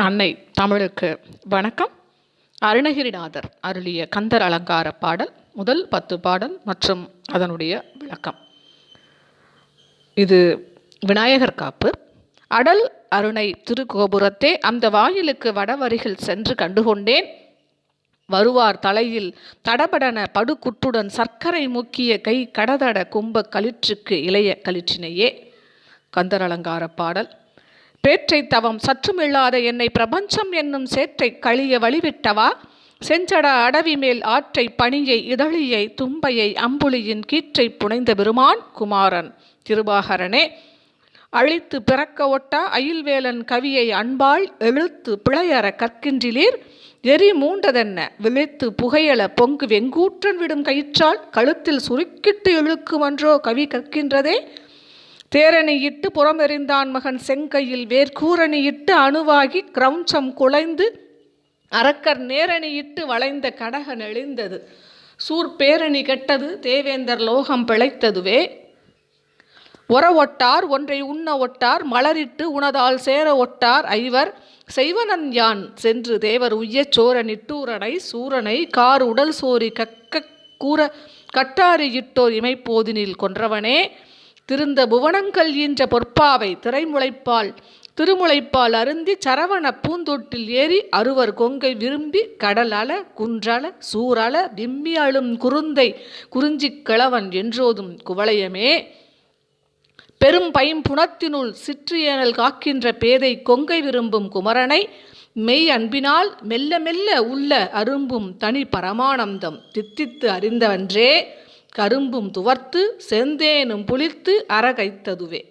அன்னை தமிழுக்கு வணக்கம். அருணகிரிநாதர் அருளிய கந்தர் அலங்கார பாடல் முதல் பத்து பாடல் மற்றும் அதனுடைய விளக்கம். இது விநாயகர் காப்பு. அடல் அருணை திருக்கோபுரத்தே அந்த வாயிலுக்கு வடவருகில் சென்று கண்டுகொண்டேன். வருவார் தலையில் தடபடன படுகுட்டுடன் சர்க்கரை முக்கிய கை கடதட கும்ப கலிற்றுக்கு இளைய கலிற்றினையே. கந்தர் அலங்கார பாடல் பேற்றை தவம் சற்றுமில்லாத என்னை பிரபஞ்சம் என்னும் சேற்றை கழிய வழிவிட்டவா? செஞ்சடா அடவி மேல் ஆற்றை பணியை இதழியை தும்பையை அம்புலியின் கீற்றை புனைந்த பெருமான் குமாரன். திருவாகரனே அழித்து பிறக்க ஒட்டா அயில்வேலன் கவியை அன்பாள் எழுத்து பிழையற கற்கின்றிலீர்? எரி மூண்டதென்ன? விழித்து புகையல பொங்கு வெங்கூற்றன் விடும் கயிற்றால் கழுத்தில் சுருக்கிட்டு இழுக்குமன்றோ கவி கற்கின்றதே? தேரணியிட்டு புறமெறிந்தான் மகன் செங்கையில் வேர்க்கூரணியிட்டு அணுவாகி கிரௌஞ்சம் குலைந்து அரக்கர் நேரணியிட்டு வளைந்த கடக நெளிந்தது சூர் பேரணி கெட்டது தேவேந்தர் லோகம் பிழைத்ததுவே. உர ஒட்டார் ஒன்றை உண்ண ஒட்டார் மலரிட்டு உனதால் சேர ஒட்டார் ஐவர் செய்வனன் யான்? சென்று தேவர் உய்யச் சோரனிட்டூரனை சூரனை கார் உடல் சோரி கக்க கூற கட்டாரியிட்டோர் இமைப்போதினில் கொன்றவனே. திருந்த புவனங்கள் ஈன்ற பொற்பாவை திரைமுளைப்பால் திருமுளைப்பால் அருந்தி சரவண பூந்தொட்டில் ஏறி அறுவர் கொங்கை விரும்பி கடலல குன்றல சூரல விம்மி அழும் குருந்தை குறிஞ்சிக் கிழவன் என்றோதும் குவளையமே. பெரும் பைம்புணத்தினுள் சிற்றியனல் காக்கின்ற பேதை கொங்கை விரும்பும் குமரனை மெய் அன்பினால் மெல்ல மெல்ல உள்ள அரும்பும் தனி பரமானந்தம் தித்தித்து அறிந்தவன்றே. கரும்பும் துவர்த்து செந்தேனும் புளித்து அறகைத்ததுவே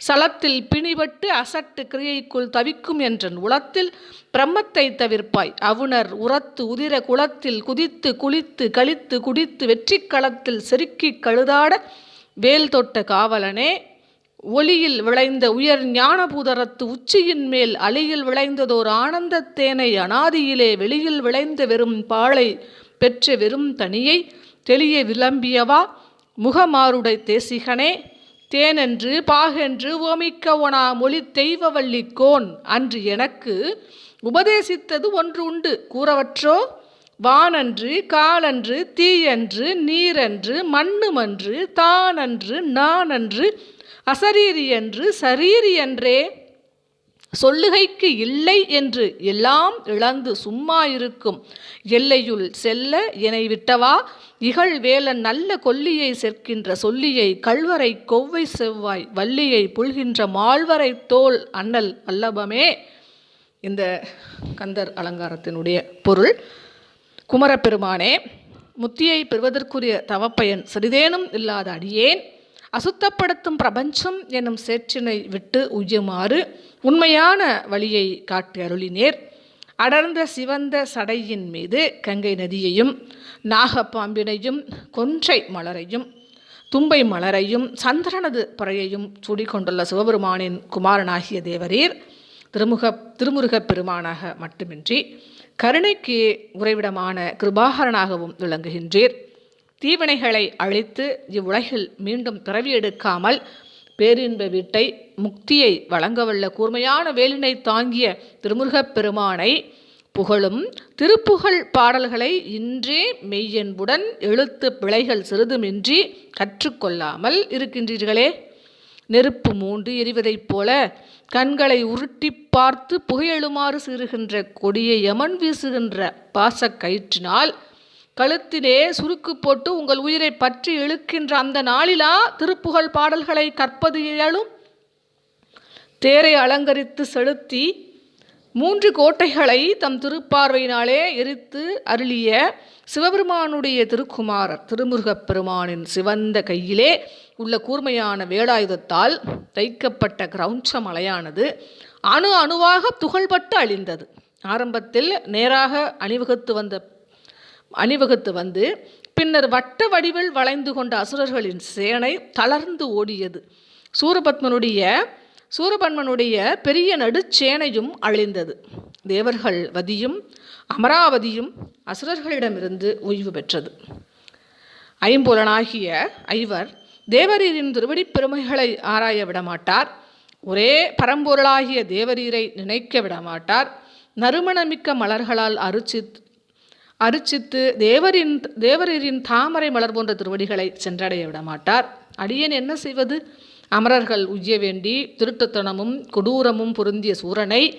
சலத்தில் பிணிபட்டு அசட்டு கிரியைக்குள் தவிக்கும் என்றன் உளத்தில் பிரம்மத்தை தவிர்ப்பாய். அவுணர் உரத்து உதிர குளத்தில் குதித்து குளித்து கழித்து குடித்து வெற்றி களத்தில் செருக்கி கழுதாட வேல் தொட்ட காவலனே. ஒளியில் விளைந்த உயர் ஞானபூதரத்து உச்சியின் மேல் அலியில் விளைந்ததோர் ஆனந்தத்தேனை அனாதியிலே வெளியில் விளைந்த வெறும் பாலை பெற்ற வெறும் தனியை தெளிய விளம்பியவா? முகமாருடை தேசிகனே தேனென்று பாகென்று ஓமிக்க ஒனா மொழி தெய்வவள்ளி அன்று எனக்கு உபதேசித்தது ஒன்று உண்டு. கூறவற்றோ? வானன்று காலன்று தீயன்று நீரன்று மண்ணுமன்று தானன்று நானன்று அசரீரியன்று சரீரியன்றே. என்றே சொல்லுகைக்கு இல்லை என்று எல்லாம் இழந்து சும்மா இருக்கும். எல்லையுள் செல்ல எனை விட்டவா? இகழ் வேலன் நல்ல கொல்லியை சேர்க்கின்ற சொல்லியை கல்வரை கொவ்வை செவ்வாய் வள்ளியை புல்கின்ற மால்வரை தோல் அண்ணல் வல்லபமே. இந்த கந்தர் அலங்காரத்தினுடைய பொருள் குமரப்பெருமானே முத்தியை பெறுவதற்குரிய தவப்பயன் சிறிதேனும் இல்லாத அடியேன். அசுத்தப்படுத்தும் பிரபஞ்சம் எனும் சேற்றினை விட்டு உய்யுமாறு உண்மையான வழியை காட்டி அருளினேர். அடர்ந்த சிவந்த சடையின் மீது கங்கை நதியையும் நாகப்பாம்பினையும் கொன்றை மலரையும் தும்பை மலரையும் சந்திரனது பறையையும் சூடிக்கொண்டுள்ள சிவபெருமானின் குமாரனாகிய தேவரீர் திருமுக திருமுருகப் பெருமானாக மட்டுமின்றி கருணைக்கு உறைவிடமான கிருபாகரனாகவும் விளங்குகின்றீர். தீவினைகளை அழித்து இவ்வுலகில் மீண்டும் பிறவி எடுக்காமல் பேரின்ப வீட்டை முக்தியை வழங்கவல்ல கூர்மையான வேலினை தாங்கிய திருமுருகப் பெருமானை புகழும் திருப்புகழ் பாடல்களை இன்றே மெய்யன்புடன் எழுத்து பிழைகள் சிறிதுமின்றி கற்றுக்கொள்ளாமல் இருக்கின்றீர்களே. நெருப்பு மூண்டு எரிவதைப் போல கண்களை உருட்டி பார்த்து புகையெழுமாறு சீறுகின்ற கொடியை யமன் வீசுகின்ற பாசக் கயிற்றினால் கழுத்திலே சுருக்கு போட்டு உங்கள் உயிரை பற்றி இழுக்கின்ற அந்த நாளிலா திருப்புகழ் பாடல்களை கற்பது இயலும். தேரை அலங்கரித்து செலுத்தி மூன்று கோட்டைகளை தம் திருப்பார்வையினாலே எரித்து அருளிய சிவபெருமானுடைய திருக்குமாரர் திருமுருகப் பெருமானின் சிவந்த கையிலே உள்ள கூர்மையான வேலாயுதத்தால் தைக்கப்பட்ட கிரௌஞ்ச மலையானது அணு அணுவாக துகள்பட்டு அழிந்தது. ஆரம்பத்தில் நேராக அணிவகுத்து வந்த அணிவகுத்து வந்து பின்னர் வட்ட வடிவில் வளைந்து கொண்ட அசுரர்களின் சேனை தளர்ந்து ஓடியது. சூரபத்மனுடைய சூரபன்மனுடைய பெரிய நடுச்சேனையும் அழிந்தது. தேவர்கள் வதியும் அமராவதியும் அசுரர்களிடமிருந்து ஓய்வு பெற்றது. ஐம்புலனாகிய ஐவர் தேவரீரின் திருவடிப் பெருமைகளை ஆராய விடமாட்டார். ஒரே பரம்பொருளாகிய தேவரீரை நினைக்க விடமாட்டார். நறுமணமிக்க மலர்களால் அரிச்சித் அரிச்சித்து தேவரின் தேவரின் தாமரை மலர் போன்ற திருவடிகளை சென்றடைய விட மாட்டார் அடியேன் என்ன செய்வது? அமரர்கள் உய்ய வேண்டி திருட்டுத்தனமும் கொடூரமும் பொருந்திய சூரனை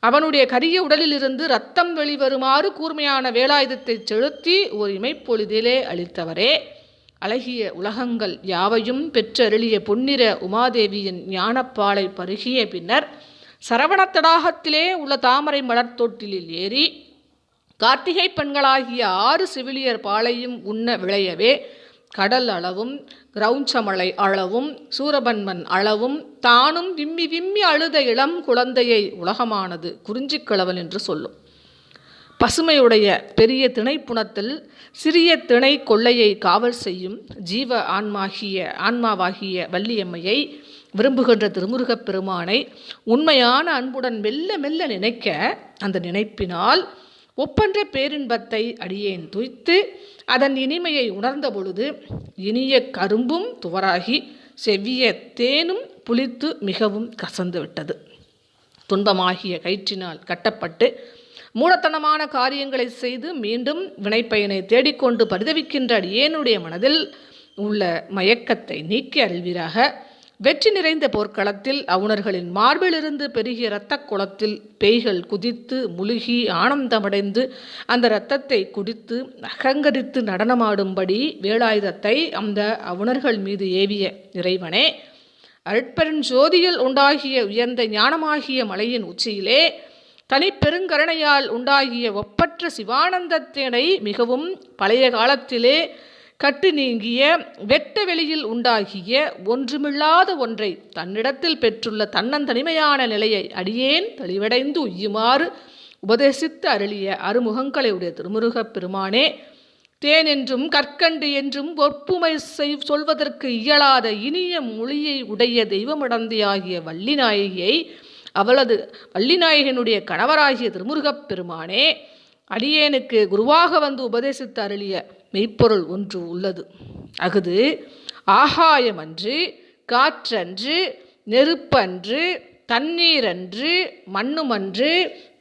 அவனுடைய கரிய உடலிலிருந்து ரத்தம் வெளிவருமாறு கூர்மையான வேலாயுதத்தை செலுத்தி ஒரு இமைப்பொழுதிலே அளித்தவரே. அழகிய உலகங்கள் யாவையும் பெற்றருளிய பொன்னிற உமாதேவியின் ஞானப்பாலை பருகிய பின்னர் சரவண தடாகத்திலே உள்ள தாமரை மலர் தொட்டிலில் ஏறி கார்த்திகை பெண்களாகிய ஆறு சிவிலியர் பாலையும் உண்ண விளையவே கடல் அளவும் கிரௌஞ்சமலை அளவும் சூரபன்மன் அளவும் தானும் விம்மி விம்மி அழுத இளம் குழந்தையை உலகமானது குறிஞ்சிக்கிழவன் என்று சொல்லும். பசுமையுடைய பெரிய திணைப்புணத்தில் சிறிய திணை கொள்ளையை காவல் செய்யும் ஜீவ ஆன்மாகிய ஆன்மாவாகிய வள்ளியம்மையை விரும்புகின்ற திருமுருகப் பெருமானை உண்மையான அன்புடன் மெல்ல மெல்ல நினைக்க அந்த நினைப்பினால் ஒப்பன்ற பேரின்பத்தை அடியேன் துய்த்து அதன் இனிமையை உணர்ந்த பொழுது இனிய கரும்பும் துவராகி செவ்விய தேனும் புளித்து மிகவும் கசந்து விட்டது. துன்பமாகிய கயிற்றினால் கட்டப்பட்டு மூடத்தனமான காரியங்களை செய்து மீண்டும் வினைப்பயனை தேடிக்கொண்டு பரிதவிக்கின்ற அடியேனுடைய மனதில் உள்ள மயக்கத்தை நீக்கி அருள்வீராக வெற்றி நிறைந்த போர்க்களத்தில் அவுணர்களின் மார்பிலிருந்து பெருகிய இரத்தக் குளத்தில் பேய்கள் குதித்து முழுகி ஆனந்தமடைந்து அந்த இரத்தத்தை குடித்து அகங்கரித்து நடனமாடும்படி வேலாயுதத்தை அந்த அவுணர்கள் மீது ஏவிய இறைவனே அருட்பெருஞ்சோதியில் உண்டாகிய உயர்ந்த ஞானமாகிய மலையின் உச்சியிலே தனிப்பெருங்கருணையால் உண்டாகிய ஒப்பற்ற சிவானந்தத்தினை மிகவும் பழைய காலத்திலே கட்டு நீங்கிய வெட்ட வெளியில் உண்டாகிய ஒன்றுமில்லாத ஒன்றை தன்னிடத்தில் பெற்றுள்ள தன்னந்தனிமையான நிலையை அடியேன் தெளிவடைந்து உய்யுமாறு உபதேசித்து அருளிய அருமுகங்களை உடைய திருமுருகப் பெருமானே தேன் என்றும் கற்கண்டு என்றும் ஒப்புமை செய் சொல்வதற்கு இயலாத இனிய மொழியை உடைய தெய்வமடந்தையாகிய வள்ளிநாயகியை அவளது வள்ளிநாயகனுடைய கணவராகிய திருமுருகப் பெருமானே அடியேனுக்கு குருவாக வந்து உபதேசித்து அருளிய மெய்ப்பொருள் ஒன்று உள்ளது. அஃது ஆகாயமன்று காற்றன்று நெருப்பன்று தண்ணீரன்று மண்ணுமன்று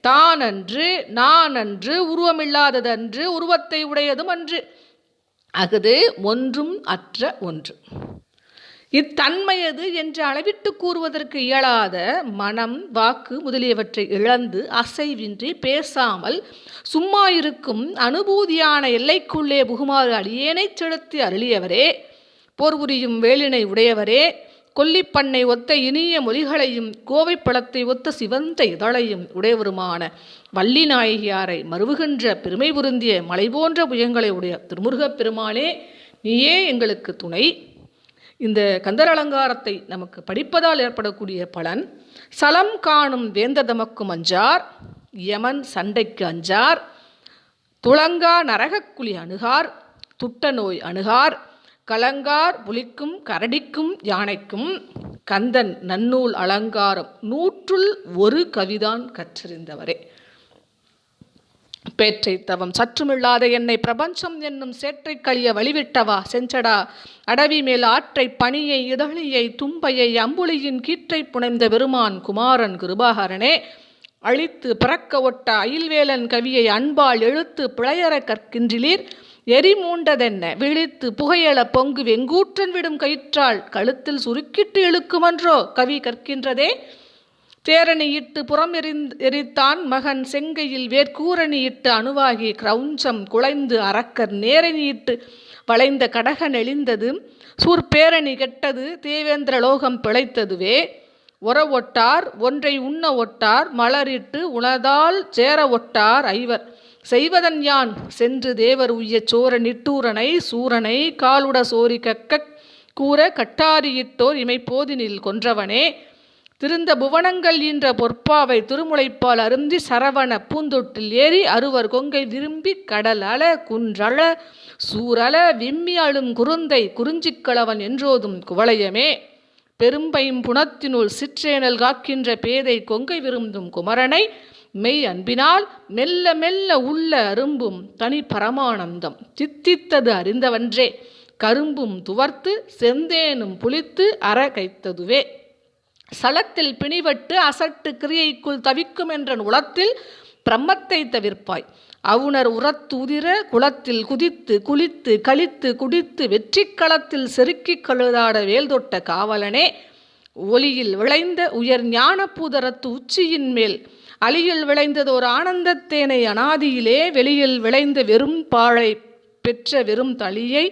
தானன்று நானன்று உருவமில்லாததன்று உருவத்தை உடையதும் அன்று அஃது ஒன்றும் அற்ற ஒன்று. இத்தன்மையது என்று அளவிட்டு கூறுவதற்கு இயலாத மனம் வாக்கு முதலியவற்றை இழந்து அசைவின்றி பேசாமல் சும்மா இருக்கும் அனுபூதியான எல்லைக்குள்ளே புகுமாறு அடியேனை செலுத்தி அருளியவரே போர் புரியும் வேலினை உடையவரே கொல்லிப்பண்ணை ஒத்த இனிய மொழிகளையும் கோவை பழத்தை ஒத்த சிவந்த இதழையும் உடையவருமான வள்ளி நாயகியாரை மறுவுகின்ற பெருமை பொருந்திய மலை போன்ற புயங்களை உடைய திருமுருகப் பெருமானே நீயே எங்களுக்கு துணை. இந்த கந்தர் அலங்காரத்தை நமக்கு படிப்பதால் ஏற்படக்கூடிய பலன் சலம் காணும் வேந்த தமக்கும் அஞ்சார் யமன் சண்டைக்கு அஞ்சார் துளங்கா நரகக்குழி அணுகார் துட்ட நோய் அணுகார் கலங்கார் புலிக்கும் கரடிக்கும் யானைக்கும் கந்தன் நன்னூல் அலங்காரம் நூற்றுள் ஒரு கவிதான் கற்றறிந்தவரே பேற்றை தவம் சற்றுமில்லாத என்னை பிரபஞ்சம் என்னும் சேற்றை கழிய வழிவிட்டவா? செஞ்சடா. அடவி மேல் ஆற்றை பனியை இதழியை தும்பையை அம்புலியின் கீற்றை புனைந்த பெருமான் குமாரன் கிருபாகரனே அழித்து பிறக்க ஒட்ட அயில்வேலன் கவியை அன்பால் எழுத்து பிழையற கற்கின்றிலீர். எரி மூண்டதென்ன? விழித்து புகையள பொங்கு வெங்கூற்றன் விடும் கயிற்றால் கழுத்தில் சுருக்கிட்டு இழுக்குமன்றோ? கவி கற்கின்றதே. தேரணியிட்டு புறம் எறிந் எரித்தான் மகன் செங்கையில் வேர்க்கூரணியிட்டு அணுவாகி கிரௌஞ்சம் குலைந்து அறக்கர் நேரணியிட்டு வளைந்த கடக நெளிந்தது சூர்பேரணி கெட்டது தேவேந்திர லோகம் பிழைத்ததுவே. உற ஒட்டார் ஒன்றை உண்ண ஒட்டார் மலரிட்டு உணதால் சேர ஒட்டார் ஐவர். செய்வதன் யான்? சென்று தேவர் உய்ய சோர நிட்டூரனை சூரனை காலுட சோரி கக்க கூற கட்டாரியிட்டோர் இமை போதினில் கொன்றவனே. திருந்த புவனங்கள் ஈன்ற பொற்பாவை திருமுலைப்பால் அருந்தி சரவண பூந்தொட்டில் ஏறி அறுவர் கொங்கை விரும்பி கடல் அல குன்றள சூரல விம்மி அழும் குருந்தை குறிஞ்சிக்கலவன் என்றோதும் குவளையமே. பெரும்பையும் புனத்தினுள் சிற்றேனல் காக்கின்ற பேதை கொங்கை விரும்பும் குமரனை மெய் அன்பினால் மெல்ல மெல்ல உள்ள அரும்பும் தனி பரமானந்தம் சித்தித்தது அறிந்தவன்றே. கரும்பும் துவர்த்து செந்தேனும் புளித்து அற கைத்ததுவே சலத்தில் பிணிவட்டு அசட்டு கிரியைக்குள் தவிக்கும் என்ற உளத்தில் பிரம்மத்தை தவிர்ப்பாய். அவுணர் உரத்து உதிர குளத்தில் குதித்து குளித்து கழித்து குடித்து வெற்றி களத்தில் செருக்கிக் கழுதாட வேல் தொட்ட காவலனே. ஒளியில் விளைந்த உயர் ஞானப்பூதரத்து உச்சியின் மேல் அலியில் விளைந்ததோர் ஆனந்தத்தேனை அனாதியிலே வெளியில் விளைந்த வெறும் பாழை பெற்ற வெறும் தளியை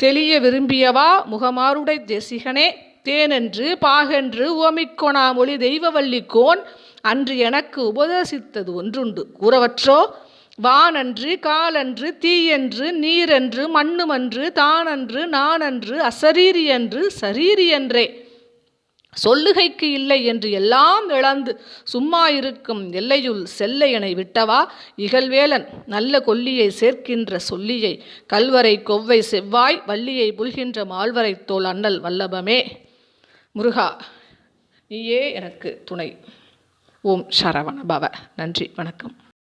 தெளிய விரும்பியவா முகமாருடை தேசிகனே. தேனென்று பாகென்று ஓமிக்கொணா தெய்வவல்லிக்கோன் அன்று எனக்கு உபதேசித்தது ஒன்றுண்டு. கூறவற்றோ வானன்று காலன்று தீயென்று நீரென்று மண்ணுமன்று தானன்று நானன்று அசரீரி என்று சரீரி என்றே சொல்லுகைக்கு இல்லை என்று எல்லாம் இழந்து சும்மா இருக்கும் எல்லையுள் செல்லையனை விட்டவா இகழ்வேலன் நல்ல கொல்லியை சேர்க்கின்ற சொல்லியை கல்வரை கொவ்வை செவ்வாய் வள்ளியை புல்கின்ற மால்வரை தோல் அண்ணல் வல்லபமே. முருகா நீயே எனக்கு துணை. ஓம் சரவண பவ. நன்றி வணக்கம்.